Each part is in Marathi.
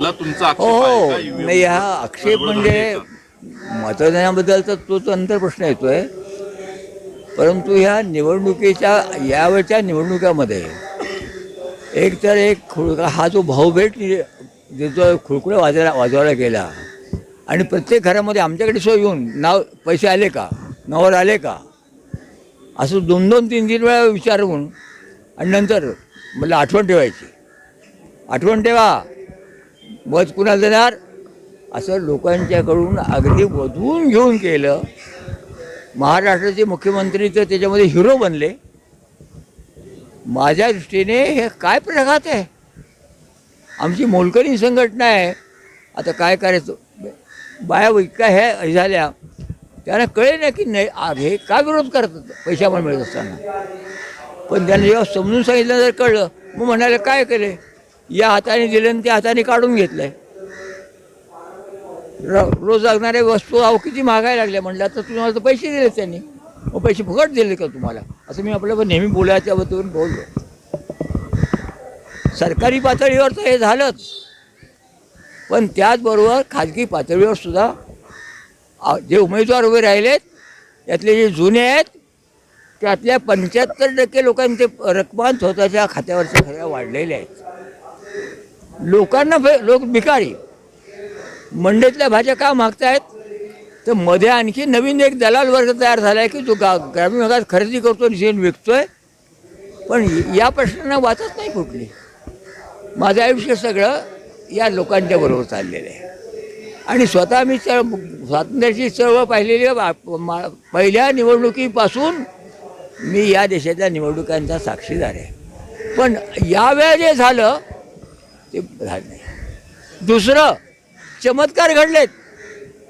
ला तुमचा हो आक्षेप आहे का? हो नाही हा आक्षेप गडबड म्हणजे का? मतदानाबद्दलचा तोच अंतर प्रश्न येतोय. परंतु ह्या निवडणुकीच्या यावेळच्या निवडणुकामध्ये एक तर एक खुळका हा जो भाऊभेट नि- जो खुळकुळा वाजवायला वाजवायला गेला आणि प्रत्येक घरामध्ये आमच्याकडे सोय येऊन नाव पैसे आले का? नावावर आले का? असं दोन दोन तीन तीन वेळा विचारून आणि नंतर मला आठवण ठेवायची. आठवण ठेवा. मत कुणा देणार? असं लोकांच्याकडून अगदी वधवून घेऊन केलं. महाराष्ट्राचे मुख्यमंत्री तर त्याच्यामध्ये हिरो बनले. माझ्या दृष्टीने हे काय प्रघात आहे? आमची मोलकरी संघटना आहे. आता काय करायचं? बाया इतका ह्या हे झाल्या. त्यांना कळे ना की नाही हे का विरोध करतात? पैशामध्ये मिळत असताना. पण त्यांना जेव्हा समजून सांगितलं जर कळलं मग म्हणाले काय केले? या हाताने दिले आणि त्या हाताने काढून घेतलंय. र- रोज लागणाऱ्या वस्तू अहो किती महागायला लागल्या म्हटलं तर तुम्हाला तर पैसे दिले त्यांनी. मग पैसे फुकट दिले का तुम्हाला? असं मी आपल्याला नेहमी बोलायच्या बद्दल बोललो. सरकारी पातळीवर तर हे झालंच. पण त्याचबरोबर खाजगी पातळीवर सुद्धा जे उमेदवार उभे राहिलेत त्यातले जे जुने आहेत त्यातल्या पंच्याहत्तर टक्के लोकांचे ते स्वतःच्या खात्यावरच्या खऱ्या वाढलेल्या आहेत. लोकांना लोक भिकारी. मंडईतल्या भाज्या का मागतायत? तर मध्ये आणखी नवीन एक दलाल वर्ग तयार झाला आहे की जो गा ग्रामीण भागात खरेदी करतो आणि विकतो विकतोय. पण या प्रश्नांना वाचत नाही कुठली. माझं आयुष्य सगळं या लोकांच्या बरोबर चाललेलं आहे. आणि स्वतः मी चळ स्वातंत्र्याची चळवळ पाहिलेली आहे. मा- पहिल्या निवडणुकीपासून मी या देशाच्या निवडणुकांचा साक्षीदार आहे. पण यावेळेस जे झालं ते झाले नाही दुसरं चमत्कार घडलेत.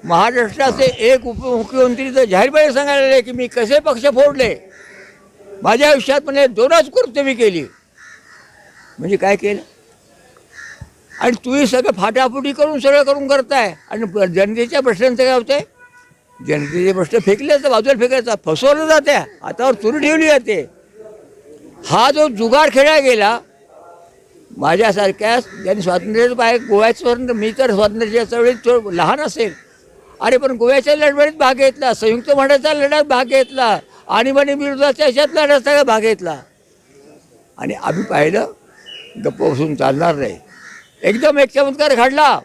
महाराष्ट्राचे एक उपमुख्यमंत्री तर जाहीरपणे सांगायला लागले की मी कसे पक्ष फोडले? माझ्या आयुष्यात म्हणजे दोनच कृत्य मी केली. म्हणजे काय केलं? आणि तुम्ही सगळं फाटाफुटी करून सगळं करून करताय. आणि जनतेच्या प्रश्नांचं काय होतंय? जनतेचे प्रश्न फेकले तर बाजूला फेकायचा. फसवलं जाते हातावर चुरी ठेवली जाते. हा जो जुगार खेळला गेला माझ्यासारख्या ज्यांनी स्वातंत्र्याचं पाय गोव्याचं स्वातंत्र्य मी तर स्वातंत्र्याच्या चळवळीत थोडं लहान असेल. अरे पण गोव्याच्या लढवळीत भाग घेतला संयुक्त महाराष्ट्राचा लढ्यात भाग घेतला आणीबाणी विरोधाच्या ह्याच्यात लढ्यात सगळा भाग घेतला. आणि आम्ही पाहिलं गप्प बसून चालणार नाही. एकदम एक चमत्कार घडला.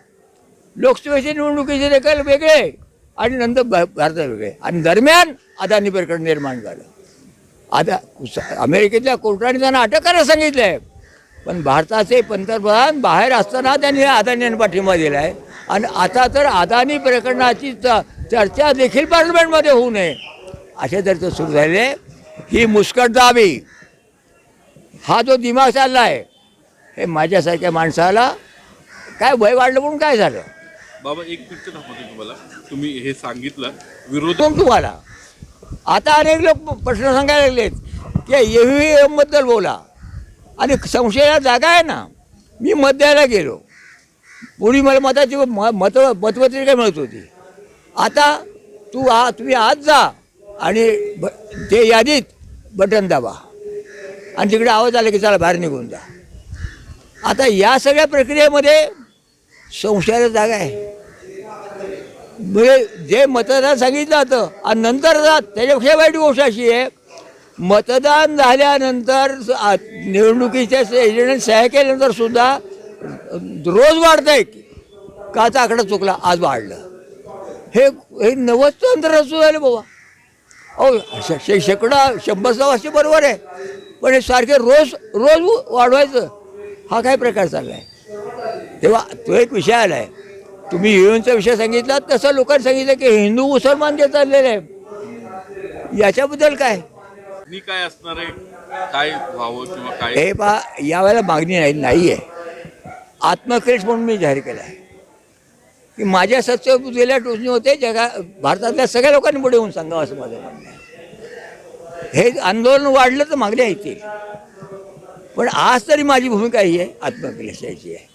लोकसभेचे निवडणुकीचे निकाल वेगळे आणि नंतर भा- भारतात वेगळे. आणि दरम्यान अदानी प्रकरण निर्माण झालं. आता अमेरिकेतल्या कोर्टाने त्यांना अटक करायला सांगितलं आहे पण भारताचे पंतप्रधान बाहेर असताना त्यांनी अदानींना पाठिंबा दिला आहे आणि आता तर अदानी प्रकरणाची चर्चा देखील पार्लमेंटमध्ये होऊ नये. अशा चर्चा सुरू आहे ही मुस्कटदाबी हा जो दिमाग चालला आहे हे माझ्यासारख्या माणसाला काय वय वाढलं म्हणून काय झालं? बाबा एक मिनिट थांबवतो तुम्हाला. तुम्ही हे सांगितलं विरोध तुम्हाला? आता अनेक लोक प्रश्न सांगायला लागलेत की EVM बद्दल बोला. आणि संशयाला जागा आहे ना मी मत द्यायला गेलो. पूर्वी मला मताची म मत मतपत्रिका मिळत होती. आता तू आ तुम्ही आज जा आणि ब ते यादीत बटन दाबा. आणि तिकडे आवाज आला की चला बाहेर निघून जा. आता या सगळ्या प्रक्रियेमध्ये संशयाला जागा आहे. म्हणजे जे मतदार सांगितलं जातं आणि नंतर जात त्याच्यापेक्षा वाईट गोष्ट अशी आहे मतदान झाल्यानंतर आ- निवडणुकीच्या एजंट सह्या केल्यानंतर सुद्धा रोज वाढत आहे काचा आकडा चुकला आज वाढलं. हे हे नव्वदचं तंत्र सुरू झालं बाबा. अहो श- शे शेकडा शंभर सव्वाशे बरोबर आहे. पण हे सारखे रोज रोज वाढवायचं हा काय प्रकार चालला आहे तेव्हा तो एक विषय आला आहे तुम्ही हिंदूंचा विषय सांगितला तसं लोकांनी सांगितलं की हिंदू मुसलमान जे चाललेले आहे याच्याबद्दल काय? मागणी काय असणार आहे? काय व्हावं किंवा काय? हे पहा यावेळेला मागणी नाही नाही आहे म्हणून मी जाहीर केला आहे. की माझ्या सत्य गेल्या टोचणी होते जगा भारतातल्या सगळ्या लोकांनी पुढे येऊन सांगावं असं माझं म्हणणं आहे. हे आंदोलन वाढलं तर मागण्या येतील. पण आज तरी माझी भूमिका ही आहे आत्मक्लेशाची आहे.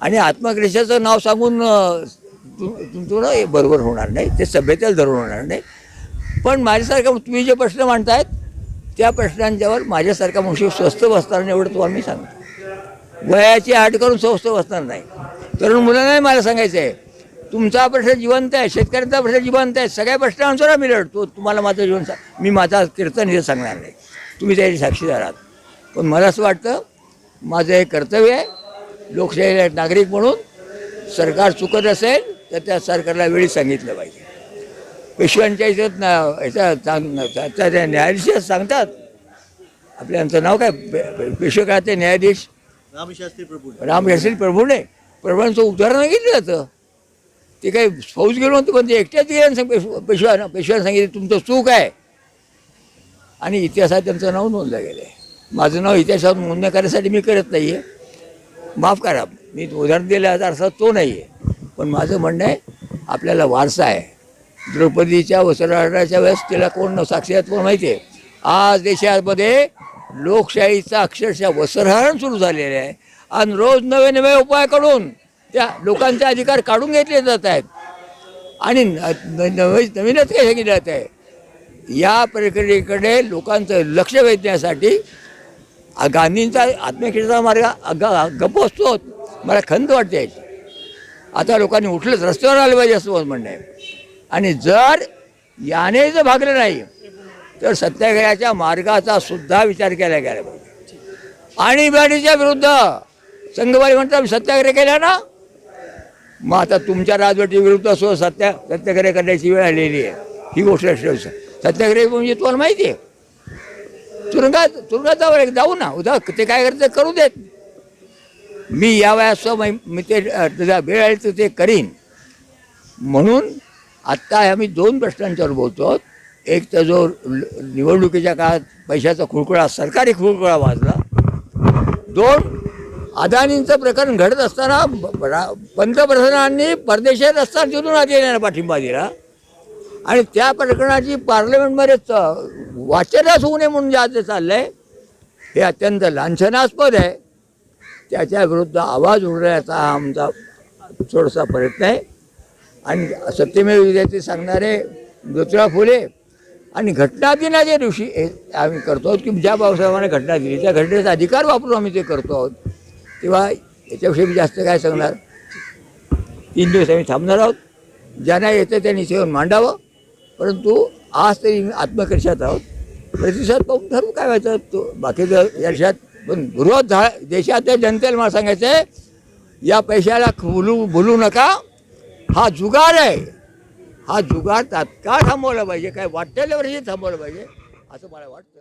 आणि आत्मक्लेशाचं नाव सांगून तुमचं बरोबर होणार नाही ते सभ्यतेला धरून होणार नाही. पण माझ्यासारखं तुम्ही जे प्रश्न मांडतायत त्या प्रश्नांच्यावर माझ्यासारखा मनुष्य स्वस्त बसणार नाही एवढं तुम्हाला मी सांगतो. वयाची आट करून स्वस्त बसणार नाही. तरुण मुलांनाही मला सांगायचं आहे तुमचा प्रश्न जिवंत आहे शेतकऱ्यांचा प्रश्न जिवंत आहे सगळ्या प्रश्नांवर आम्ही लढतो. तुम्हाला माझं जीवन सांग मी माझा कीर्तन हे सांगणार नाही. तुम्ही त्याची साक्षीदार आहात पण मला असं वाटतं माझं हे कर्तव्य आहे लोकशाही नागरिक म्हणून सरकार चुकत असेल तर त्या सरकारला वेळी सांगितलं पाहिजे. पेशव्यांच्या इथं ना- सांग- त्या- त्या न्यायाधीश सांगतात. आपल्या यांचं नाव काय? पे- पे- पेशवे काळाचे न्यायाधीश? रामशास्त्री प्रभू रामशास्त्री प्रभूने प्रभूंचं उदाहरण घेतलं जातं ते काही फौज गेलो नव्हतं पण ते एकट्याच गेल्यानं सांग पेशवा पेशव्यानं पेशव्यानं सांगितलं तुमचं चूक आहे. आणि इतिहासात त्यांचं नाव नोंदलं गेलं आहे माझं नाव इतिहासात नोंदणी करण्यासाठी मी करत नाही आहे माफ करा मी उदाहरण दिलं याचा अर्थ तो नाही आहे पण माझं म्हणणं आहे आपल्याला वारसा आहे. द्रौपदीच्या वस्त्रहरणाच्या वेळेस तिला कोण न आहेत कोण माहिती आहे? आज देशामध्ये लोकशाहीचा अक्षरशः वस्त्रहरण सुरू झालेलं आहे. आणि रोज नवे नवे उपाय करून त्या लोकांचे अधिकार काढून घेतले जात आहेत. आणि न- नवे नवीनच काही सांगितलं जात आहे. या प्रक्रियेकडे लोकांचं लक्ष वेधण्यासाठी गांधींचा आत्मकेचा मार्ग गप्प असतो मला खंत वाटते. आता लोकांनी उठलंच रस्त्यावर आलं पाहिजे असं म्हणणं आहे. आणि जर याने जर भागलं नाही तर सत्याग्रहाच्या मार्गाचा सुद्धा विचार केला गेला पाहिजे. आणीबाणीच्या विरुद्ध संघवारी म्हणतात सत्याग्रह केला ना मग आता तुमच्या राजवटी विरुद्ध असो सत्या सत्याग्रह करण्याची वेळ आलेली आहे. ही गोष्ट सत्याग्रह म्हणजे तुम्हाला माहिती आहे. तुरुंगात तुरुंगात जावं जाऊ ना उद्या ते काय करते करू देत. मी या वयात मी ते वेळ आली तर ते करीन. म्हणून आत्ता आम्ही दोन प्रश्नांच्यावर बोलतो. एक तर जो ल- निवडणुकीच्या काळात पैशाचा खुळखुळा सरकारी खुळखुळा वाजला. दोन अदानींचं प्रकरण घडत असताना पंतप्रधानांनी परदेशात असताना तिथून आधी पाठिंबा दिला. आणि त्या प्रकरणाची पार्लमेंटमध्ये च- वाचनाच होऊ नये म्हणून जे आज चाललंय हे अत्यंत लांछनास्पद आहे. त्याच्या विरुद्ध आवाज उडण्याचा हा आमचा थोडासा प्रयत्न आहे. आणि सत्यमेव विजयाचे सांगणारे ज्योतिराव फुले आणि घटना दिनाच्या दिवशी हे आम्ही करतो आहोत की ज्या बाबासाहेबांना घटना दिली त्या घटनेचा अधिकार वापरून आम्ही ते करतो आहोत. तेव्हा याच्याविषयी मी जास्त काय सांगणार? तीन दिवस आम्ही थांबणार आहोत. ज्यांना येतं त्यांनी सेवन मांडावं. परंतु आज तरी आत्मकर्षात आहोत. प्रतिसाद पाहून ठरवू काय व्हायचं? तो बाकीचं वर्षात पण विरोध झा देशातल्या जनतेला मला सांगायचं आहे या पैशाला भुलू भुलू नका. हा जुगार आहे. हा जुगार तात्काळ थांबवला पाहिजे. काय वाटेल हे थांबवलं पाहिजे असं मला वाटतं.